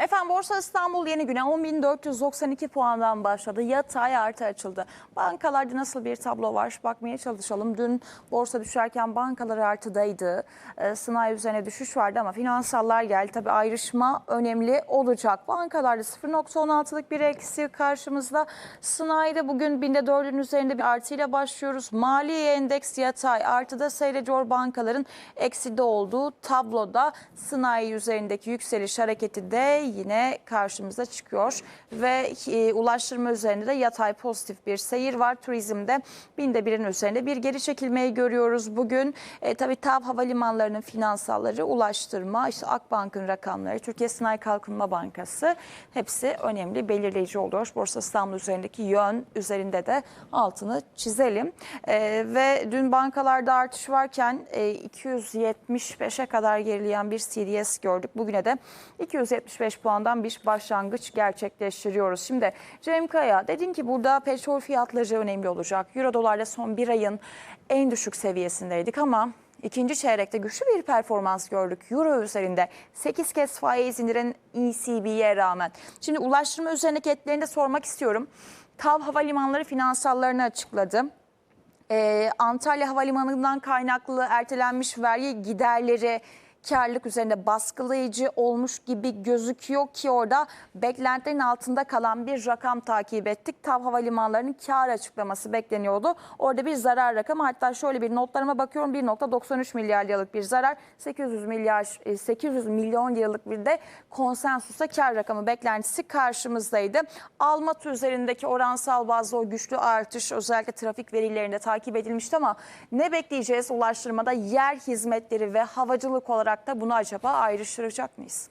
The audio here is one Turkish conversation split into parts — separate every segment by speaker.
Speaker 1: Efendim Borsa İstanbul yeni güne 10.492 puandan başladı. Yatay artı açıldı. Bankalarda nasıl bir tablo var? Bakmaya çalışalım. Dün borsa düşerken bankalar artıdaydı. Ee, sınai üzerine düşüş vardı ama finansallar geldi. Tabii ayrışma önemli olacak. Bankalarda 0.16'lık bir eksi karşımızda. Sınai'de bugün binde 4'ün üzerinde bir artıyla başlıyoruz. Mali endeks yatay artıda seyrediyor bankaların ekside olduğu tabloda. Sınai üzerindeki yükseliş hareketi de yine karşımıza çıkıyor ve e, ulaştırma üzerinde de yatay pozitif bir seyir var. Turizmde binde birin üzerinde bir geri çekilmeyi görüyoruz bugün. E, tabii TAV havalimanlarının finansalları, ulaştırma, işte Akbank'ın rakamları, Türkiye Sanayi Kalkınma Bankası hepsi önemli belirleyici oluyor. Borsa İstanbul üzerindeki yön üzerinde de altını çizelim. E, ve dün bankalarda artış varken e, 275'e kadar gerileyen bir CDS gördük. Bugüne de 275 puandan bir başlangıç gerçekleştiriyoruz. Şimdi Cem Kaya dedin ki burada petrol fiyatları önemli olacak. Euro dolarla son bir ayın en düşük seviyesindeydik ama ikinci çeyrekte güçlü bir performans gördük. Euro üzerinde 8 kez faiz indiren ECB'ye rağmen. Şimdi ulaştırma üzerindeki etkilerini de sormak istiyorum. TAV Havalimanları finansallarını açıkladı. Ee, Antalya Havalimanı'ndan kaynaklı ertelenmiş vergi giderleri karlılık üzerinde baskılayıcı olmuş gibi gözüküyor ki orada beklentilerin altında kalan bir rakam takip ettik. TAV Havalimanları'nın kar açıklaması bekleniyordu. Orada bir zarar rakamı hatta şöyle bir notlarıma bakıyorum 1.93 milyar liralık bir zarar 800 milyar e, 800 milyon liralık bir de konsensusa kar rakamı beklentisi karşımızdaydı. Almatı üzerindeki oransal bazda o güçlü artış özellikle trafik verilerinde takip edilmişti ama ne bekleyeceğiz ulaştırmada yer hizmetleri ve havacılık olarak da bunu acaba ayrıştıracak mıyız?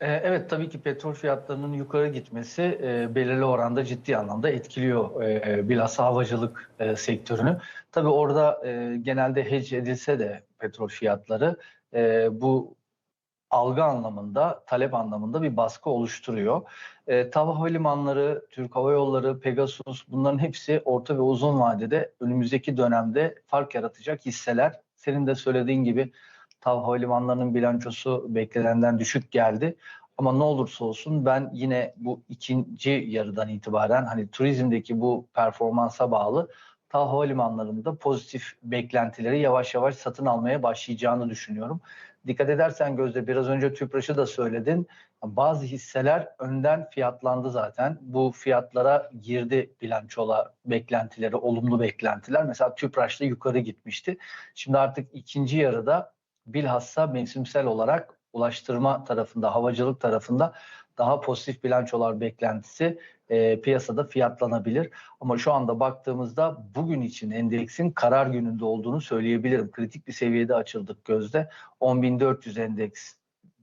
Speaker 2: Ee, Evet tabii ki petrol fiyatlarının yukarı gitmesi e, belirli oranda ciddi anlamda etkiliyor e, bilhassa havacılık e, sektörünü. Tabii orada e, genelde hedge edilse de petrol fiyatları e, bu algı anlamında, talep anlamında bir baskı oluşturuyor. E, TAV Havalimanları, Türk Hava Yolları, Pegasus bunların hepsi orta ve uzun vadede önümüzdeki dönemde fark yaratacak hisseler. Senin de söylediğin gibi TAV Havalimanları'nın bilançosu beklenenden düşük geldi. Ama ne olursa olsun ben yine bu ikinci yarıdan itibaren hani turizmdeki bu performansa bağlı TAV Havalimanları'nda pozitif beklentileri yavaş yavaş satın almaya başlayacağını düşünüyorum. Dikkat edersen Gözde biraz önce TÜPRAŞ'ı da söyledin. Bazı hisseler önden fiyatlandı zaten. Bu fiyatlara girdi bilançola beklentileri, olumlu beklentiler. Mesela TÜPRAŞ'ta yukarı gitmişti. Şimdi artık ikinci yarıda bilhassa mevsimsel olarak ulaştırma tarafında, havacılık tarafında daha pozitif bilançolar beklentisi e, piyasada fiyatlanabilir. Ama şu anda baktığımızda bugün için endeksin karar gününde olduğunu söyleyebilirim. Kritik bir seviyede açıldık gözde. 10.400 endeks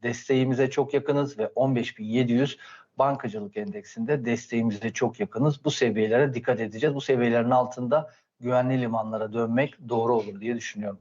Speaker 2: desteğimize çok yakınız ve 15.700 bankacılık endeksinde desteğimize çok yakınız. Bu seviyelere dikkat edeceğiz. Bu seviyelerin altında güvenli limanlara dönmek doğru olur diye düşünüyorum.